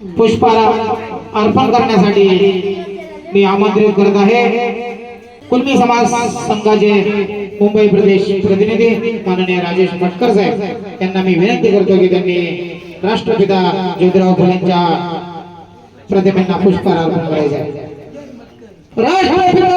पुष्पाला अर्पण करण्यासाठी मी आमंत्रित करत आहे. कुलमी समाज संघाचे मुंबई प्रदेश प्रतिनिधी माननीय राजेश भटकर साहेब त्यांना मी विनंती करतो की त्यांनी राष्ट्रपिता ज्योतिराव फुलेंच्या प्रतिमेंना पुष्पहार अर्पण करायचा. राष्ट्रपिता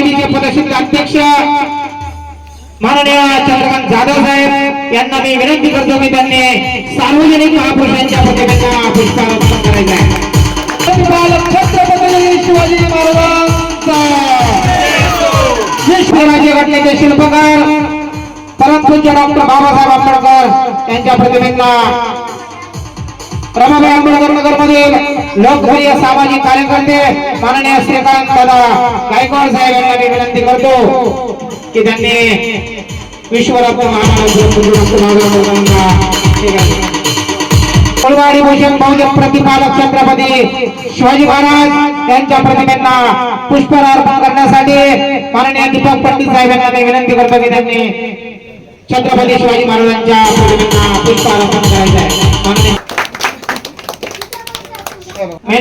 सोसायटीचे पदसिद्ध अध्यक्ष माननीय चंद्रकांत जाधव साहेब यांना मी विनंती करतो की त्यांनी सार्वजनिक महापुरुषांच्या प्रतिमेला पुष्पारोपण अर्पण करायचा आहे. छत्रपती शिवाजी महाराजांचा. घटनेचे शिल्पकार परंतु डॉक्टर बाबासाहेब आंबेडकर यांच्या प्रतिमेला रमाबाई आंबेडकर नगर मधील लोकप्रिय सामाजिक कार्यकर्ते माननीय श्रीकांत दादा गायकवाड साहेब यांना मी विनंती करतो की त्यांनी विश्वरत्न महाराज फुलवाडी भूषण बहुजन प्रतिपालक छत्रपती शिवाजी महाराज यांच्या प्रतिमेंना पुष्पहार अर्पण करण्यासाठी माननीय दीपक पंडित साहेब यांना मी विनंती करतो की त्यांनी छत्रपती शिवाजी महाराजांच्या प्रतिमेंना पुष्पहार अर्पण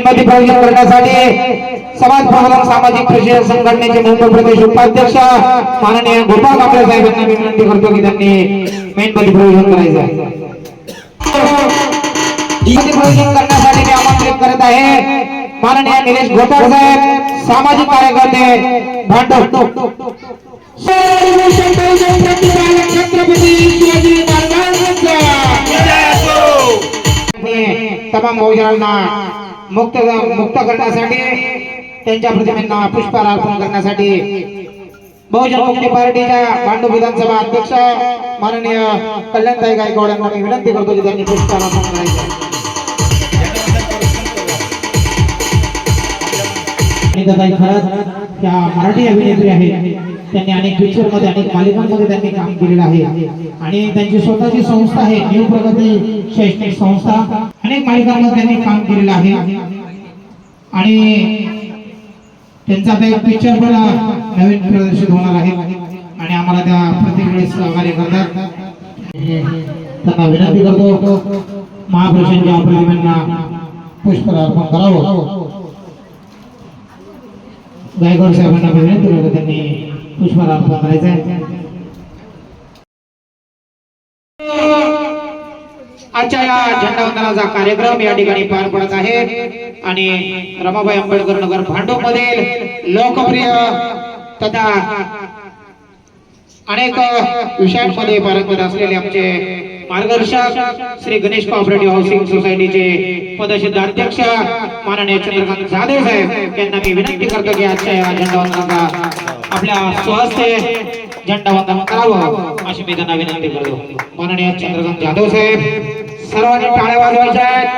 मेणबत्ती प्रवचन करण्यासाठी समाज प्रबोधन सामाजिक प्रशिक्षण संघटनेचे मुंबई प्रदेश उपाध्यक्ष माननीय गोपाळ कांबळे साहेब यांना मी विनंती करतो की त्यांनी मेणबत्ती प्रवचन करायचं आहे. प्रवचन करण्यासाठी मी आमंत्रित करत आहे माननीय निलेश गोपाळ साहेब सामाजिक कार्यकर्ते भांडव छत्रपती शिवाजी महाराजांचा तमाम बहुजनांना मुक्त मुक्त करण्यासाठी त्यांच्या प्रतिमेंना पुष्पहार अर्पण करण्यासाठी बहुजन मुक्ती पार्टीच्या भांडूप विधानसभा अध्यक्ष माननीय कल्याणताई गायकवाड यांना मी विनंती करतो की त्यांनी पुष्पहार अर्पण करायचे खरंच त्या मराठी अभिनेत्री आहेत. त्यांनी अनेक पिक्चरमध्ये अनेक मालिकांमध्ये त्यांनी काम केलेलं आहे. आणि त्यांची स्वतःची संस्था आहे न्यू प्रगती शैक्षणिक संस्था. अनेक मालिकांमध्ये त्यांनी काम केलेलं आहे. आणि त्यांचा आता एक पिक्चर पण नवीन प्रदर्शित होणार आहे. आणि आम्हाला त्या प्रत्येक वेळेस सहकार्य करतात. त्यांना विनंती करतो महापुरुषांच्या प्रतिमांना पुष्पहार अर्पण करावं. गायकवाड साहेबांना विनंती करतो त्यांनी पुष्पहार अर्पण करायचं आहे आजच्या या झेंडावंदनाचा कार्यक्रम या ठिकाणी पार पडत आहे. आणि रमाबाई आंबेडकर नगर भांडूप मधील लोकप्रिय तथा अनेक विषयांमध्ये पारंगत असलेले आमचे मार्गदर्शक श्री गणेश कॉपरेटिव्ह हाऊसिंग सोसायटीचे पदसिद्ध अध्यक्ष माननीय चंद्रकांत जाधव साहेब यांना मी विनंती करतो की आजच्या या झेंडावंदनाचा आपल्या स्वहस्ते झेंडावंदन करावं अशी मी त्यांना विनंती करतो. माननीय चंद्रकांत जाधव साहेब सर्वांनी टाळ्या वाजवायच्या आहेत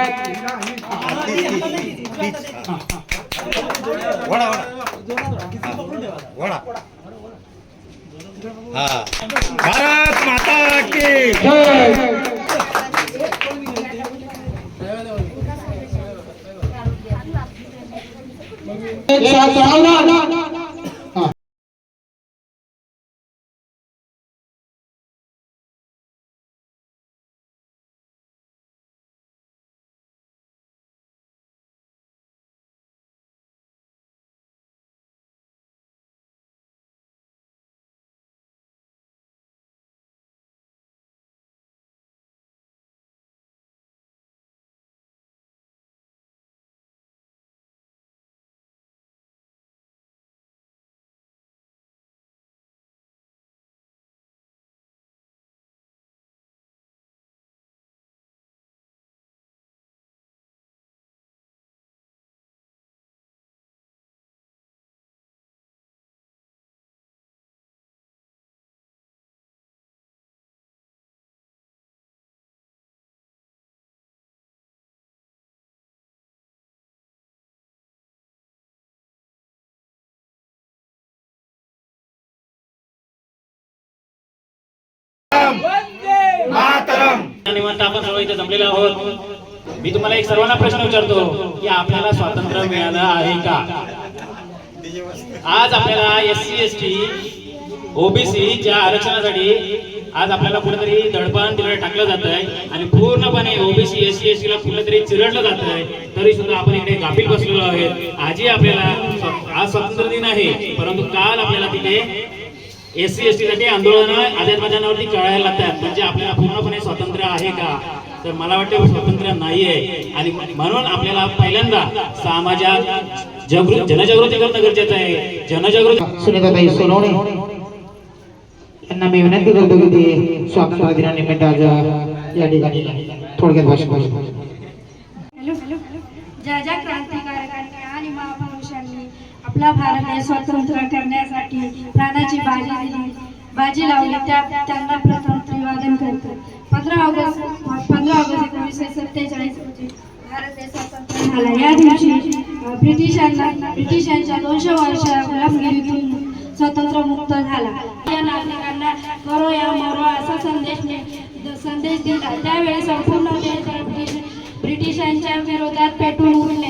निवांत आपण सर्व इथे जमलेलो आहोत. मी तुम्हाला एक सर्वांना प्रश्न विचारतो की आपल्याला स्वातंत्र्य मिळालं आहे का? आज आपल्याला एस सी एस टी ओबीसीच्या आरक्षणासाठी आज आपल्याला कुठेतरी दडपण तिकडे टाकलं जात आहे आणि पूर्णपणे ओबीसी एस सी एस टीला कुठेतरी चिरडलं जात आहे तरी सुद्धा आपण इकडे गाफील बसलेलो आहोत. आजही आपल्याला आज स्वातंत्र्य दिन आहे परंतु काल आपल्याला तिथे एस सी एस आंदोलन आझाद मैदानावरती करायला लागतात. म्हणजे आपल्याला पूर्णपणे स्वातंत्र्य आहे का? तर मला वाटतं स्वातंत्र्य नाही आहे आणि म्हणून आपल्याला पहिल्यांदा समाजात जागृत जनजागृती करणं गरजेचं आहे. जनजागृती सुनीताताई सोनवणे. यांना मी विनंती करतो की ते स्वातंत्र्य दिनानिमित्त आज या ठिकाणी थोडक्यात भाषण करू. हॅलो. ज्या ज्या आपला भारत हे स्वतंत्र करण्यासाठी प्राणाची बाजी दिली. बाजी लावली त्या त्यांना प्रथम त्रिवादन करतो. पंधरा ऑगस्ट पंधरा ऑगस्ट एकोणीसशे सत्तेचाळीस रोजी भारत स्वतंत्र झाला. या दिवशी ब्रिटिशांना ब्रिटिशांच्या दोनशे वर्ष गुलामगिरीतून स्वतंत्र मुक्त झाला. या नागरिकांना करो या मरो असा संदेश संदेश दिला. त्यावेळी संपूर्ण देश ब्रिटिशांच्या विरोधात पेटून उठले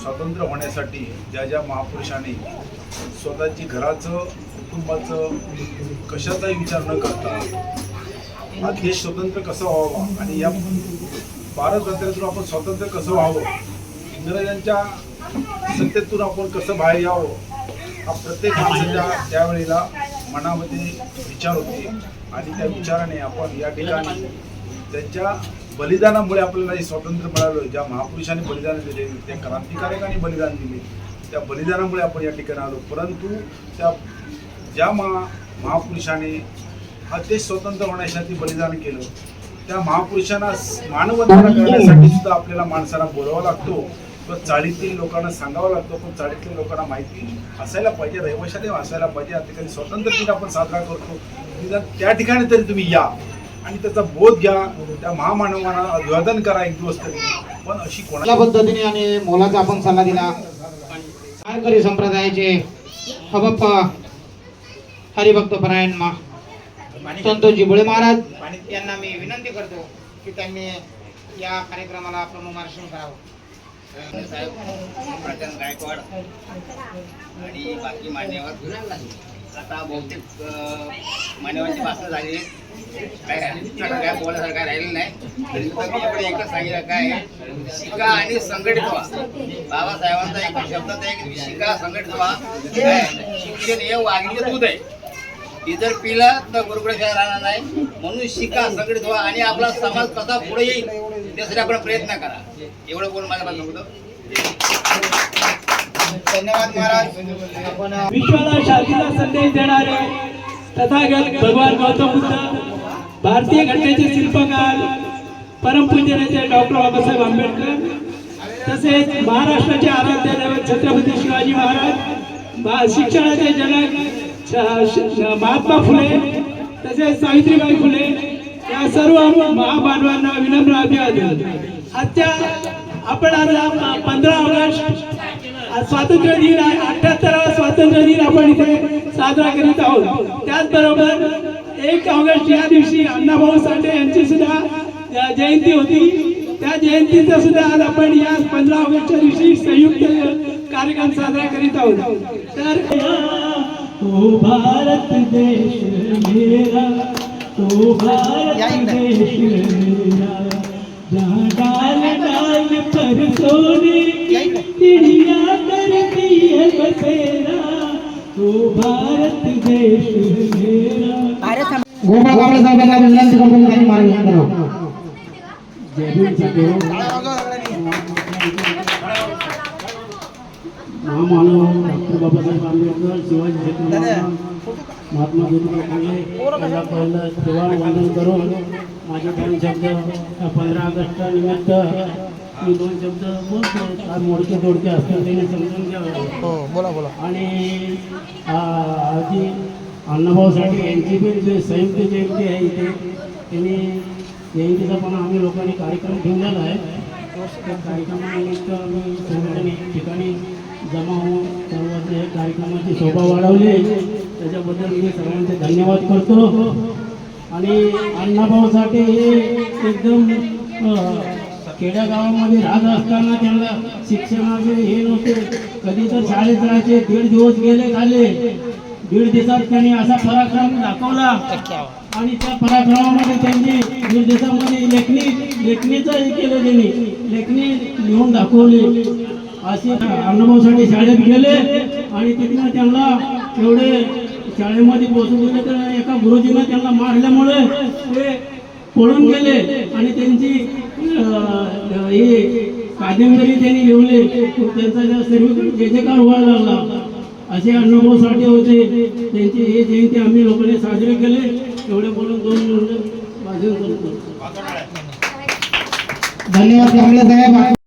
स्वातंत्र्य स्वतंत्र होण्यासाठी ज्या ज्या महापुरुषांनी स्वतःची घराचं कुटुंबाचं कशाचाही विचार न करता हा देश स्वतंत्र कसा व्हावा? आणि या भारत यात्रेतून आपण स्वतंत्र कसं व्हावं? इंग्रजांच्या सत्तेतून आपण कसं बाहेर यावं? हा प्रत्येक माणसाच्या त्यावेळेला मनामध्ये विचार होते. आणि त्या विचाराने आपण या ठिकाणी त्यांच्या बलिदानामुळे आपल्याला हे स्वातंत्र्य मिळालं. ज्या महापुरुषांनी बलिदान दिले त्या क्रांतिकारकांनी बलिदान दिले त्या बलिदानामुळे आपण या ठिकाणी आलो. परंतु त्या ज्या महा महापुरुषाने हा देश स्वतंत्र होण्यासाठी बलिदान केलं त्या महापुरुषांना मानवंदना करण्यासाठी सुद्धा आपल्याला माणसाला बोलावा लागतो. किंवा चाळीतील लोकांना सांगावा लागतो पण चाळीतील लोकांना माहिती असायला पाहिजे रहिवाशाने असायला पाहिजे. या ठिकाणी स्वातंत्र्य दिन आपण साजरा करतो. त्या ठिकाणी तरी तुम्ही या. आणि त्याचा बोध घ्या त्या महामानवांना अभिवादन करा एक दिवस तरी. पण अशी कोणा चांगल्या पद्धतीने आणि मोलाचा आपण सल्ला दिला. वारकरी संप्रदायाचे हबप्पा हरिभक्त परायण मा संतोषजी बुळे महाराज यांना मी विनंती करतो की त्यांनी या कार्यक्रमाला प्रमुख मार्गदर्शन करावं. साहेब गायकवाड आणि बाकी मान्यवर आता बहुतेक अं, भाषण भाषणं झाली काय राहिलं- काय बोलायसारखं काय राहिलेलं नाही. तरी मी एवढं एकच सांगितलं काय शिका आणि संघटित व्हा. बाबासाहेबांचा एक शब्दात आहे की शिका संघटित व्हा. शिक्षण हे वाघिणीचं दूध आहे. ती जर पिलं तर गुरुकुळाशिवाय राहणार नाही. म्हणून शिका संघटित व्हा आणि आपला समाज कसा पुढे येईल त्यासाठी आपण प्रयत्न करा. एवढं बोलून माझ्या बाजूला होतं. धन्यवाद महाराज विश्वाला शांतीचा संदेश देणारे तथागत भगवान गौतम बुद्ध भारतीय घटनेचे शिल्पकार परमपूज्य नेते डॉक्टर बाबासाहेब आंबेडकर तसेच महाराष्ट्राचे आराध्य दैवत छत्रपती शिवाजी महाराज भा- शिक्षणाचे जनक श- महात्मा फुले तसेच सावित्रीबाई फुले या सर्व महामानवांना विनम्र अभिवादन. आजच्या आपण आज पंधरा ऑगस्ट स्वातंत्र्य दिन आहे अठ्याहत्तरावा स्वातंत्र्य दिन आपण इथे साजरा करीत आहोत. त्याचबरोबर एक ऑगस्ट या दिवशी अण्णाभाऊ साठे यांची सुद्धा जयंती होती. त्या जयंतीचा सुद्धा आज आपण या पंधरा ऑगस्टच्या दिवशी संयुक्त कार्यक्रम साजरा करीत आहोत. तर ओ भारत देश मेरा ओ भारत देश मेरा. जहाँ डाल डाल पर सोने चिड़िया करती है बसेरा ओ भारत देश मेरा। गोपाळ कांबळे साहेबांना विनंती करतो त्यांनी मार्गदर्शन करावं जय भीम महामानव डॉक्टर बाबासाहेब आंबेडकर शिवाजी छत्रपती महात्मा ज्योतिबा फुले यांना पहिलं सेवा वंदन करून माझे दोन शब्द पंधरा ऑगस्ट निमित्त मी दोन शब्द बोलतो मोडके तोडके असतील त्यांनी समजून घ्यावं. हो बोला बोला. आणि आ, आजी अण्णाभाऊसाठी यांची बी जे संयुक्त जयंती आहे इथे त्यांनी जयंतीचा पण आम्ही लोकांनी कार्यक्रम ठेवलेला आहे. त्या कार्यक्रमानिमित्त आम्ही एक ठिकाणी जमा होऊन सर्व ते कार्यक्रमाची शोभा वाढवली. त्याच्याबद्दल मी सर्वांचे धन्यवाद करतो. आणि अण्णाभाऊसाठी हे एकदम खेड्यागावामध्ये राहत असताना त्यांना शिक्षणाचे हे नव्हते. कधी तर शाळेत राहायचे दीड दिवस गेले खाले. दीड दिवसात त्यांनी असा पराक्रम दाखवला. आणि त्या पराक्रमामध्ये त्यांनी दीड दिवसामध्ये लेखणी लेखणीचं हे केलं त्यांनी. लेखणी लिहून दाखवली. असे अण्णाभाऊसाठी शाळेत गेले आणि तिथनं त्यांना एवढे शाळेमध्ये पोहोचून गेले तर एका गुरुजीनं त्यांना मारल्यामुळे ते पळून गेले आणि त्यांची हे कादंबरी त्यांनी लिहिली. त्यांचा ज्या सर्व जे जे काय व्हायला लागला असे अण्णाभाऊ साठे होते. त्यांची हे जयंती आम्ही लोकांनी साजरे केले. एवढे बोलून दोन मिनिटं भाषण करतो धन्यवाद साहेब